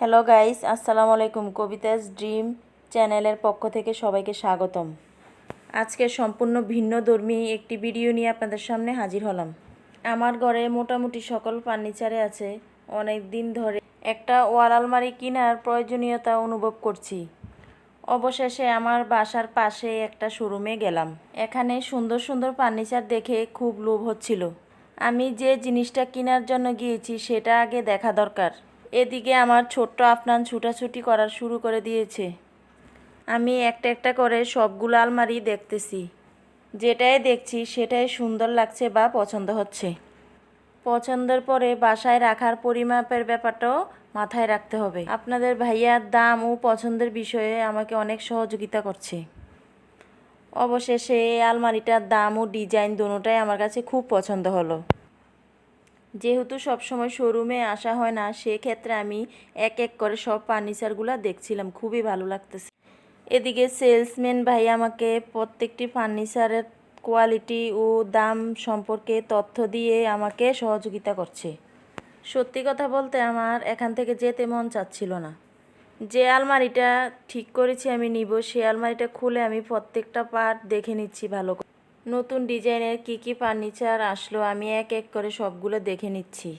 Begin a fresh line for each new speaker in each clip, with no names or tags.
Hello guys, আসসালামু আলাইকুম। কবিতাস dream চ্যানেলের পক্ষ থেকে সবাইকে স্বাগতম। আজকে সম্পূর্ণ ভিন্ন ধর্মী একটি ভিডিও নিয়ে আপনাদের সামনে হাজির হলাম। আমার ঘরে মোটামুটি সকল ফার্নিচারে আছে, অনেক দিন ধরে একটা ওয়াল আলমারি কেনার প্রয়োজনীয়তা অনুভব করছি। অবশেষে আমার বাসার পাশে একটা শোরুমে গেলাম। এখানে সুন্দর সুন্দর ফার্নিচার দেখে খুব লোভ হচ্ছিল। আমি যে জিনিসটা কেনার জন্য গিয়েছি, সেটা আগে দেখা দরকার। এদিকে আমার ছোট্ট আফনান ছুটাছুটি করা শুরু করে দিয়েছে। আমি একটা একটা করে সবগুলো আলমারি দেখতেছি। যেটাই দেখছি সেটাই সুন্দর লাগছে বা পছন্দ হচ্ছে। পছন্দের পরে বাসায় রাখার পরিমাপের ব্যাপারটাও মাথায় রাখতে হবে। আপনাদের ভাইয়ার দাম ও পছন্দের বিষয়ে আমাকে অনেক সহযোগিতা করছে। অবশেষে এই আলমারিটার দাম ও ডিজাইন দুটোটাই আমার কাছে খুব পছন্দ হলো। যেহেতু সবসময় শোরুমে আসা হয় না, সেক্ষেত্রে আমি এক এক করে সব ফার্নিচারগুলো দেখছিলাম। খুবই ভালো লাগতেছে। এদিকে সেলসম্যান ভাই আমাকে প্রত্যেকটি ফার্নিচারের কোয়ালিটি ও দাম সম্পর্কে তথ্য দিয়ে আমাকে সহযোগিতা করছে। সত্যি কথা বলতে আমার এখান থেকে যেতে মন চাচ্ছিল না। যে আলমারিটা ঠিক করেছি আমি নিব সেই আলমারিটা খুলে আমি প্রত্যেকটা পার্ট দেখে নিচ্ছি ভালো করে। নতুন ডিজাইনের কি কি ফার্নিচার আসলো আমি এক এক করে সবগুলো দেখে নিচ্ছি।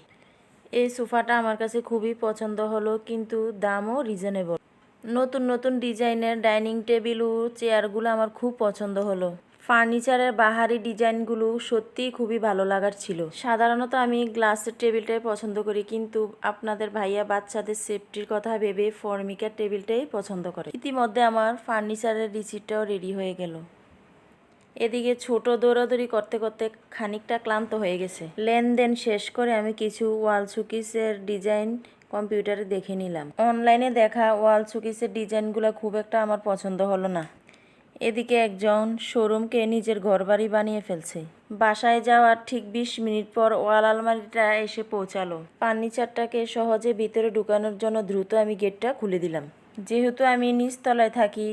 এই সোফাটা আমার কাছে খুবই পছন্দ হলো, কিন্তু দামও রিজনেবল নতুন নতুন ডিজাইনের ডাইনিং টেবিল ও চেয়ারগুলো আমার খুব পছন্দ হলো। ফার্নিচারের বাহারি ডিজাইনগুলো সত্যিই খুবই ভালো লাগার ছিল। সাধারণত আমি গ্লাসের টেবিলটাই পছন্দ করি, কিন্তু আপনাদের ভাইয়া বাচ্চাদের সেফটির কথা ভেবে ফর্মিকার টেবিলটাই পছন্দ করে। ইতিমধ্যে আমার ফার্নিচারের রিসিপ্টটাও রেডি হয়ে গেল। এদিকে ছোট দৌড়াদৌড়ি করতে করতে খানিকটা ক্লান্ত হয়ে গেছে। লেনদেন শেষ করে আমি কিছু ওয়াল সুকিসের ডিজাইন কম্পিউটারে দেখে নিলাম। অনলাইনে দেখা ওয়াল সুকিসের ডিজাইনগুলো খুব একটা আমার পছন্দ হলো না। এদিকে একজন শোরুমকে নিজের ঘরবাড়ি বানিয়ে ফেলছে। বাসায় যাওয়ার ঠিক বিশ মিনিট পর ওয়াল আলমারিটা এসে পৌঁছালো। ফার্নিচারটাকে সহজে ভিতরে ঢুকানোর জন্য দ্রুত আমি গেটটা খুলে দিলাম। যেহেতু আমি নিচতলায় থাকি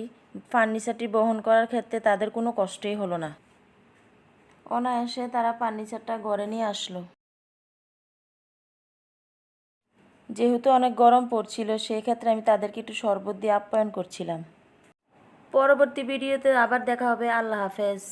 ফার্নিচারটি বহন করার ক্ষেত্রে তাদের কোনো কষ্টই হলো না। অনায়াসে তারা ফার্নিচারটা গড়ে নিয়ে আসলো। যেহেতু অনেক গরম পড়ছিল সেই ক্ষেত্রে আমি তাদেরকে একটু শরবত দিয়ে আপ্যায়ন করছিলাম। পরবর্তী ভিডিওতে আবার দেখা হবে। আল্লাহ হাফেজ।